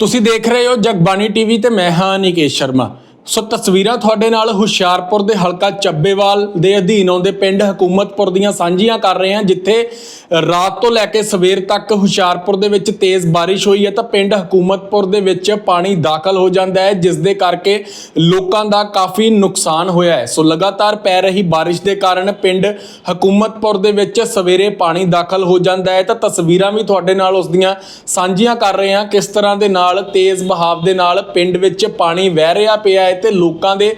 ਤੁਸੀਂ ਦੇਖ ਰਹੇ ਹੋ ਜਗਬਾਣੀ ਟੀਵੀ ਤੇ ਮੈਂ ਹਾਂ ਨਿਕੇਸ਼ ਸ਼ਰਮਾ। ਸੋ ਤਸਵੀਰਾਂ ਤੁਹਾਡੇ ਨਾਲ ਹੁਸ਼ਿਆਰਪੁਰ ਦੇ ਹਲਕਾ ਚੱਬੇਵਾਲ ਦੇ ਅਧੀਨ ਆਉਂਦੇ ਪਿੰਡ ਹਕੂਮਤਪੁਰ ਦੀਆਂ ਸਾਂਝੀਆਂ ਕਰ ਰਹੇ ਹਾਂ, ਜਿੱਥੇ ਰਾਤ ਤੋਂ ਲੈ ਕੇ ਸਵੇਰ ਤੱਕ ਹੁਸ਼ਿਆਰਪੁਰ ਦੇ ਵਿੱਚ ਤੇਜ਼ ਬਾਰਿਸ਼ ਹੋਈ ਹੈ ਤਾਂ ਪਿੰਡ ਹਕੂਮਤਪੁਰ ਦੇ ਵਿੱਚ ਪਾਣੀ ਦਾਖਲ ਹੋ ਜਾਂਦਾ ਹੈ, ਜਿਸ ਦੇ ਕਰਕੇ ਲੋਕਾਂ ਦਾ ਕਾਫੀ ਨੁਕਸਾਨ ਹੋਇਆ ਹੈ। ਸੋ ਲਗਾਤਾਰ ਪੈ ਰਹੀ ਬਾਰਿਸ਼ ਦੇ ਕਾਰਨ ਪਿੰਡ ਹਕੂਮਤਪੁਰ ਦੇ ਵਿੱਚ ਸਵੇਰੇ ਪਾਣੀ ਦਾਖਲ ਹੋ ਜਾਂਦਾ ਹੈ। ਤਾਂ ਤਸਵੀਰਾਂ ਵੀ ਤੁਹਾਡੇ ਨਾਲ ਉਸ ਦੀਆਂ ਸਾਂਝੀਆਂ ਕਰ ਰਹੇ ਹਾਂ, ਕਿਸ ਤਰ੍ਹਾਂ ਦੇ ਨਾਲ, ਤੇਜ਼ ਬਹਾਵ ਦੇ ਨਾਲ ਪਿੰਡ ਵਿੱਚ ਪਾਣੀ ਵਹਿ ਰਿਹਾ ਪਿਆ ਹੈ ਤੇ ਲੋਕਾਂ ਦੇ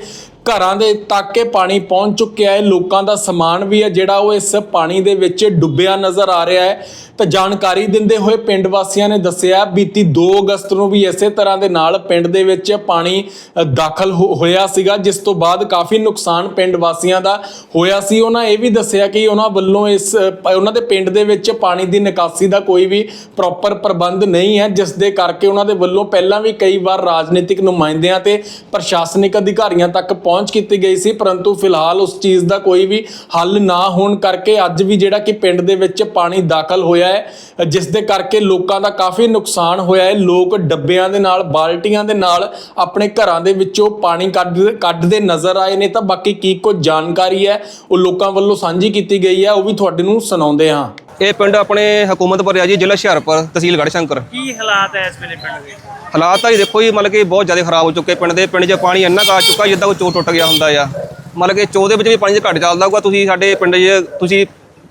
ਘਰਾਂ ਦੇ ਤੱਕ ਇਹ ਪਾਣੀ ਪਹੁੰਚ ਚੁੱਕਿਆ ਹੈ। ਲੋਕਾਂ ਦਾ ਸਮਾਨ ਵੀ ਹੈ, ਜਿਹੜਾ ਉਹ ਇਸ ਪਾਣੀ ਦੇ ਵਿੱਚ ਡੁੱਬਿਆ ਨਜ਼ਰ ਆ ਰਿਹਾ ਹੈ। ਤਾਂ ਜਾਣਕਾਰੀ ਦਿੰਦੇ ਹੋਏ ਪਿੰਡ ਵਾਸੀਆਂ ਨੇ ਦੱਸਿਆ, ਬੀਤੀ 2 ਅਗਸਤ ਨੂੰ ਵੀ ਇਸੇ ਤਰ੍ਹਾਂ ਦੇ ਨਾਲ ਪਿੰਡ ਦੇ ਵਿੱਚ ਪਾਣੀ ਦਾਖਲ ਹੋ- ਹੋਇਆ ਸੀਗਾ, ਜਿਸ ਤੋਂ ਬਾਅਦ ਕਾਫੀ ਨੁਕਸਾਨ ਪਿੰਡ ਵਾਸੀਆਂ ਦਾ ਹੋਇਆ ਸੀ। ਉਹਨਾਂ ਇਹ ਵੀ ਦੱਸਿਆ ਕਿ ਉਹਨਾਂ ਵੱਲੋਂ ਇਸ ਉਹਨਾਂ ਦੇ ਪਿੰਡ ਦੇ ਵਿੱਚ ਪਾਣੀ ਦੀ ਨਿਕਾਸੀ ਦਾ ਕੋਈ ਵੀ ਪ੍ਰੋਪਰ ਪ੍ਰਬੰਧ ਨਹੀਂ ਹੈ, ਜਿਸ ਦੇ ਕਰਕੇ ਉਹਨਾਂ ਦੇ ਵੱਲੋਂ ਪਹਿਲਾਂ ਵੀ ਕਈ ਵਾਰ ਰਾਜਨੀਤਿਕ ਨੁਮਾਇੰਦਿਆਂ ਤੇ ਪ੍ਰਸ਼ਾਸਨਿਕ ਅਧਿਕਾਰੀਆਂ ਤੱਕ ਪਹੁੰਚ ਕੀਤੀ ਗਈ ਸੀ, ਪਰੰਤੂ ਫਿਲਹਾਲ ਉਸ ਚੀਜ਼ ਦਾ ਕੋਈ ਵੀ ਹੱਲ ਨਾ ਹੋਣ ਕਰਕੇ ਅੱਜ ਵੀ ਜਿਹੜਾ ਕਿ ਪਿੰਡ ਦੇ ਵਿੱਚ ਪਾਣੀ ਦਾਖਲ ਹੋਇਆ ਹੈ, ਜਿਸ ਦੇ ਕਰਕੇ ਲੋਕਾਂ ਦਾ ਕਾਫੀ ਨੁਕਸਾਨ ਹੋਇਆ ਹੈ। ਲੋਕ ਡੱਬਿਆਂ ਦੇ ਨਾਲ, ਬਾਲਟੀਆਂ ਦੇ ਨਾਲ ਆਪਣੇ ਘਰਾਂ ਦੇ ਵਿੱਚੋਂ ਪਾਣੀ ਕੱਢ, ਕੱਢਦੇ ਨਜ਼ਰ ਆਏ ਨੇ। ਤਾਂ ਬਾਕੀ ਕੀ ਕੁਝ ਜਾਣਕਾਰੀ ਹੈ, ਉਹ ਲੋਕਾਂ ਵੱਲੋਂ ਸਾਂਝੀ ਕੀਤੀ ਗਈ ਹੈ, ਉਹ ਵੀ ਤੁਹਾਡੇ ਨੂੰ ਸੁਣਾਉਂਦੇ ਹਾਂ। ਇਹ ਪਿੰਡ ਆਪਣੇ ਹਕੂਮਤਪੁਰ ਆ ਜੀ ਜ਼ਿਲ੍ਹਾ ਹੁਸ਼ਿਆਰਪੁਰ ਤਹਿਸੀਲ ਗੜ੍ਹਸ਼ੰਕਰ ਕੀ ਹਾਲਾਤ ਹੈ ਇਸ ਵੇਲੇ ਪਿੰਡ ਦੇ? ਹਾਲਾਤ ਤਾਂ ਜੀ ਦੇਖੋ ਜੀ ਮਤਲਬ ਕਿ ਬਹੁਤ ਜ਼ਿਆਦਾ ਖਰਾਬ ਹੋ ਚੁੱਕੇ ਪਿੰਡ ਦੇ। ਪਿੰਡ 'ਚ ਪਾਣੀ ਇੰਨਾ ਕੁ ਚੁੱਕਾ ਜਿੱਦਾਂ ਕੋਈ ਚੋ ਟੁੱਟ ਗਿਆ ਹੁੰਦਾ ਆ। ਮਤਲਬ ਕਿ ਚੋ ਦੇ ਵਿੱਚ ਵੀ ਪਾਣੀ ਘੱਟ ਚੱਲਦਾ ਹੋਊਗਾ। ਤੁਸੀਂ ਸਾਡੇ ਪਿੰਡ 'ਚ ਤੁਸੀਂ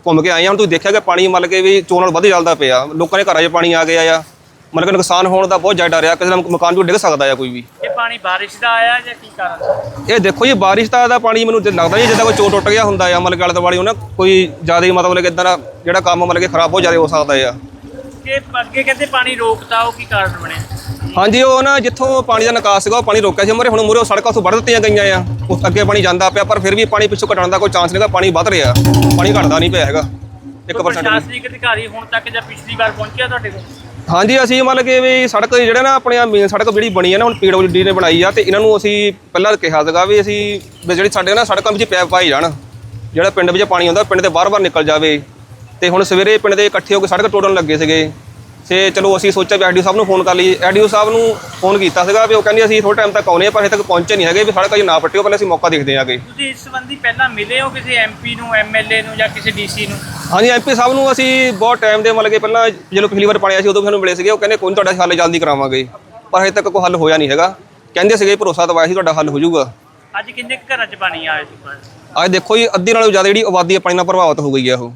ਘੁੰਮ ਕੇ ਆਏ ਹੁਣ ਤੁਸੀਂ ਦੇਖਿਆ ਕਿ ਪਾਣੀ ਮਤਲਬ ਕਿ ਵੀ ਚੋ ਨਾਲ ਵੱਧ ਚੱਲਦਾ ਪਿਆ। ਲੋਕਾਂ ਦੇ ਘਰਾਂ 'ਚ ਪਾਣੀ ਆ ਗਿਆ ਆ। ਮਤਲਬ ਕਿ ਨੁਕਸਾਨ ਹੋਣ ਦਾ ਬਹੁਤ ਜ਼ਿਆਦਾ ਡਰ ਆ। ਕਿਸੇ ਦਾ ਮਕਾਨ ਵੀ ਡਿੱਗ ਸਕਦਾ ਆ ਕੋਈ ਵੀ। ਪਾਣੀ ਬਾਰਿਸ਼ ਦਾ ਆਇਆ ਜਾਂ ਕੀ ਕਾਰਨ? ਇਹ ਦੇਖੋ ਜੀ ਬਾਰਿਸ਼ ਦਾ ਦਾ ਪਾਣੀ ਮੈਨੂੰ ਲੱਗਦਾ ਜੀ ਜਿੱਦਾਂ ਕੋਈ ਚੋ ਟੁੱਟ ਗਿਆ ਹੁੰਦਾ ਆ ਮਤਲਬ ਆਲੇ ਦੁਆਲੇ ਉਹਨਾਂ ਕੋਈ ਜ਼ਿਆਦਾ ਹੀ ਮਤਲਬ ਕਿ ਇਦਾਂ ਦਾ ਜਿਹੜਾ ਕੰਮ ਮਤਲਬ ਕਿ ਖਰਾਬ ਬਹੁਤ ਜ਼ਿਆਦਾ ਹੋ ਸਕਦਾ ਆ। ਕਿ ਅੱਗੇ ਕਹਿੰਦੇ ਪਾਣੀ ਰੋਕਤਾ ਉਹ ਕੀ ਕਾਰਨ ਬਣਿਆ? ਹਾਂਜੀ ਉਹ ਨਾ ਜਿੱਥੋਂ ਪਾਣੀ ਦਾ ਨਿਕਾਸ ਸੀਗਾ ਉਹ ਪਾਣੀ ਰੋਕਿਆ ਸੀ ਮਰੇ ਹੁਣ ਮੂਹਰੇ ਉਹ ਸੜਕਾਂ ਤੋਂ ਵੱਢ ਦਿੱਤੀਆਂ ਗਈਆਂ ਆ। ਉਸ ਅੱਗੇ ਪਾਣੀ ਜਾਂਦਾ ਪਿਆ ਪਰ ਫਿਰ ਵੀ ਪਾਣੀ ਪਿੱਛੋਂ ਘਟਣ ਦਾ ਕੋਈ ਚਾਂਸ ਨਹੀਂਗਾ ਪਾਣੀ ਵੱਧ ਰਿਹਾ। ਪਾਣੀ ਘਟਦਾ ਨਹੀਂ ਪਿਆ ਹੈਗਾ। 1% ਵੀ। ਪ੍ਰਸ਼ਾਸਨਿਕ ਅਧਿਕਾਰੀ ਹੁਣ ਤੱਕ ਜਾਂ ਪਿਛਲੀ ਵਾਰ ਪਹੁੰਚਿਆ ਤੁਹਾਡੇ ਕੋਲ? ਹਾਂਜੀ, ਅਸੀਂ ਮਤਲਬ ਕਿ ਵੀ ਸੜਕ ਜਿਹੜਾ ਨਾ ਆਪਣੇ ਮੇਨ ਸੜਕ ਜਿਹੜੀ ਬਣੀ ਹੈ ਨਾ, ਹੁਣ ਪੀਡਬਲਯੂਡੀ ਨੇ ਬਣਾਈ ਆ, ਤੇ ਇਹਨਾਂ ਨੂੰ ਅਸੀਂ ਪਹਿਲਾਂ ਕਿਹਾ ਸੀਗਾ ਵੀ ਅਸੀਂ ਵੀ ਜਿਹੜੀ ਸਾਡੇ ਨਾ ਸੜਕਾਂ ਵਿੱਚ ਪੈਪ ਪਾਈ ਜਾਣ, ਜਿਹੜਾ ਪਿੰਡ ਵਿੱਚ ਪਾਣੀ ਆਉਂਦਾ ਪਿੰਡ ਦੇ ਬਾਰ-ਬਾਰ ਨਿਕਲ ਜਾਵੇ। ਤੇ ਹੁਣ ਸਵੇਰੇ ਪਿੰਡ ਦੇ ਇਕੱਠੇ ਹੋ ਕੇ ਸੜਕ ਤੋੜਨ ਲੱਗੇ ਸੀਗੇ। ਤੇ ਚਲੋ ਅਸੀਂ ਸੋਚਿਆ ਵੀ ਐਡੀਓ ਸਾਹਿਬ ਨੂੰ ਫੋਨ ਕਰ ਲਈ ਐਡੀਓ ਸਾਹਿਬ ਨੂੰ ਫੋਨ ਕੀਤਾ ਸੀਗਾ ਵੀ ਉਹ ਕਹਿੰਦੇ ਅਸੀਂ ਥੋੜਾ ਟਾਈਮ ਤੱਕ ਆਉਨੇ ਆ ਪਰ ਹਜੇ ਤੱਕ ਪਹੁੰਚੇ ਨਹੀਂ ਹੈਗੇ ਵੀ ਸੜਕ ਅਜੇ ਨਾ ਪੱਟਿਓ ਪਹਿਲਾਂ ਅਸੀਂ ਮੌਕਾ ਦੇਖਦੇ ਆਗੇ। ਤੁਸੀਂ ਇਸ ਸੰਬੰਧੀ ਪਹਿਲਾਂ ਮਿਲੇ ਹੋ ਕਿਸੇ ਐਮਪੀ ਨੂੰ ਐਮਐਲਏ ਨੂੰ ਜਾਂ ਕਿਸੇ ਡੀਸੀ ਨੂੰ? ਹਾਂਜੀ ਐਮਪੀ ਸਾਹਿਬ ਨੂੰ ਅਸੀਂ ਬਹੁਤ ਟਾਈਮ ਦੇ ਮਤਲਬ ਕਿ ਪਹਿਲਾਂ ਜਦੋਂ ਪਿਛਲੀ ਵਾਰ ਪਾਣੀ ਆਇਆ ਸੀ ਉਦੋਂ ਵੀ ਸਾਨੂੰ ਮਿਲੇ ਸੀਗੇ। ਉਹ ਕਹਿੰਦੇ ਕੋਈ ਤੁਹਾਡਾ ਹੱਲ ਜਲਦੀ ਕਰਾਵਾਂਗੇ। ਪਰ ਹਜੇ ਤੱਕ ਕੋਈ ਹੱਲ ਹੋਇਆ ਨਹੀਂ ਹੈਗਾ। ਕਹਿੰਦੇ ਸੀਗੇ ਭਰੋਸਾ ਦਵਾਇਆ ਸੀ ਤੁਹਾਡਾ ਹੱਲ ਹੋ ਜਾਊਗਾ। ਅੱਜ ਕਿੰਨੇ ਘਰਾਂ 'ਚ ਪਾਣੀ ਆਇਆ ਸੀ? ਅੱਜ ਦੇਖੋ ਜੀ ਅੱਧੀ ਨਾਲੋਂ ਜ਼ਿਆਦਾ ਜਿਹੜੀ ਆਬਾਦੀ ਹੈ ਪਾਣੀ ਨਾਲ ਪ੍ਰਭਾਵਿਤ ਹੋ ਗਈ ਹੈ ਉਹ।